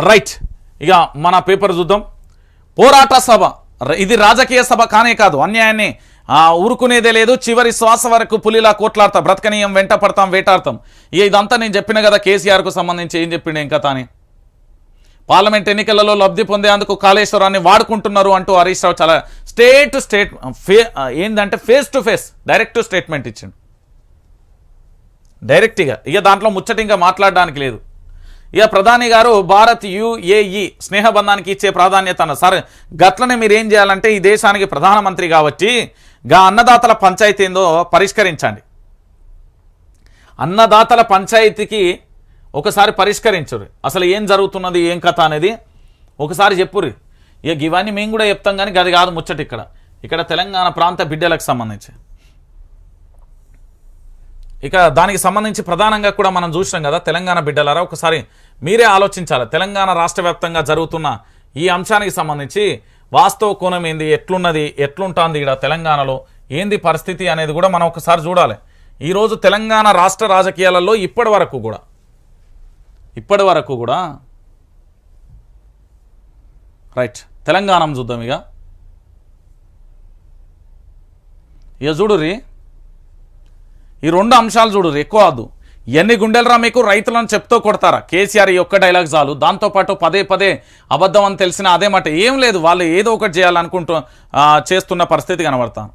Right. ఇక మన paper చూద్దాం. పోరాట సభ. ఇది రాజకీయ సభ కానే కాదు. అన్యాయాన్ని ఆ, ఊరుకునేదే లేదు. చివరి శ్వాస వరకు పులిలా కోట్లాడతాం. బ్రతకనీయం వెంట పడతాం వేటాడతాం. ఇక ఇదంతా నేను చెప్పిన కదా కేసీఆర్కు సంబంధించి ఏం చెప్పిండే ఇంకా తానే పార్లమెంట్ ఎన్నికలలో లబ్ధి పొందేందుకు కాళేశ్వరాన్ని వాడుకుంటున్నారు అంటూ హరీష్ రావు చాలా స్టేట్ టు స్టేట్ ఫే ఏంటంటే face to face direct statement ఇచ్చిండు. డైరెక్ట్గా ఇక. దాంట్లో ముచ్చట ఇంకా మాట్లాడడానికి లేదు. ఇక ప్రధాని గారు భారత్ యుఏఈ స్నేహబంధానికి ఇచ్చే ప్రాధాన్యత అన్న. సరే గట్లనే మీరు ఏం చేయాలంటే ఈ దేశానికి ప్రధానమంత్రి కాబట్టి గా అన్నదాతల పంచాయతీ ఏందో పరిష్కరించండి. అన్నదాతల పంచాయతీకి ఒకసారి పరిష్కరించరు అసలు ఏం జరుగుతున్నది ఏం కథ అనేది ఒకసారి చెప్పుర్రి. ఇక ఇవన్నీ మేము కూడా చెప్తాం కానీ గది కాదు ముచ్చట ఇక్కడ ఇక్కడ తెలంగాణ ప్రాంత బిడ్డలకు సంబంధించి. ఇక దానికి సంబంధించి ప్రధానంగా కూడా మనం చూసినాం కదా తెలంగాణ బిడ్డలారా ఒకసారి మీరే ఆలోచించాలి. తెలంగాణ రాష్ట్ర జరుగుతున్న ఈ అంశానికి సంబంధించి వాస్తవ కోణం ఏంది ఎట్లున్నది ఎట్లుంటుంది ఇక్కడ తెలంగాణలో ఏంది పరిస్థితి అనేది కూడా మనం ఒకసారి చూడాలి. ఈరోజు తెలంగాణ రాష్ట్ర రాజకీయాలలో ఇప్పటి వరకు కూడా ఇప్పటి వరకు కూడా రైట్ తెలంగాణ చూద్దాం ఇక. ఇక చూడుర్రి ఈ రెండు అంశాలు చూడు ఎక్కువ వద్దు ఎన్ని గుండెలరా మీకు? రైతులను చెప్తూ కొడతారా? కేసీఆర్ ఈ ఒక్క డైలాగ్ చాలు. దాంతోపాటు పదే పదే అబద్ధం అని తెలిసిన అదే మాట ఏం లేదు. వాళ్ళు ఏదో ఒకటి చేయాలనుకుంటూ చేస్తున్న పరిస్థితి కనబడతాను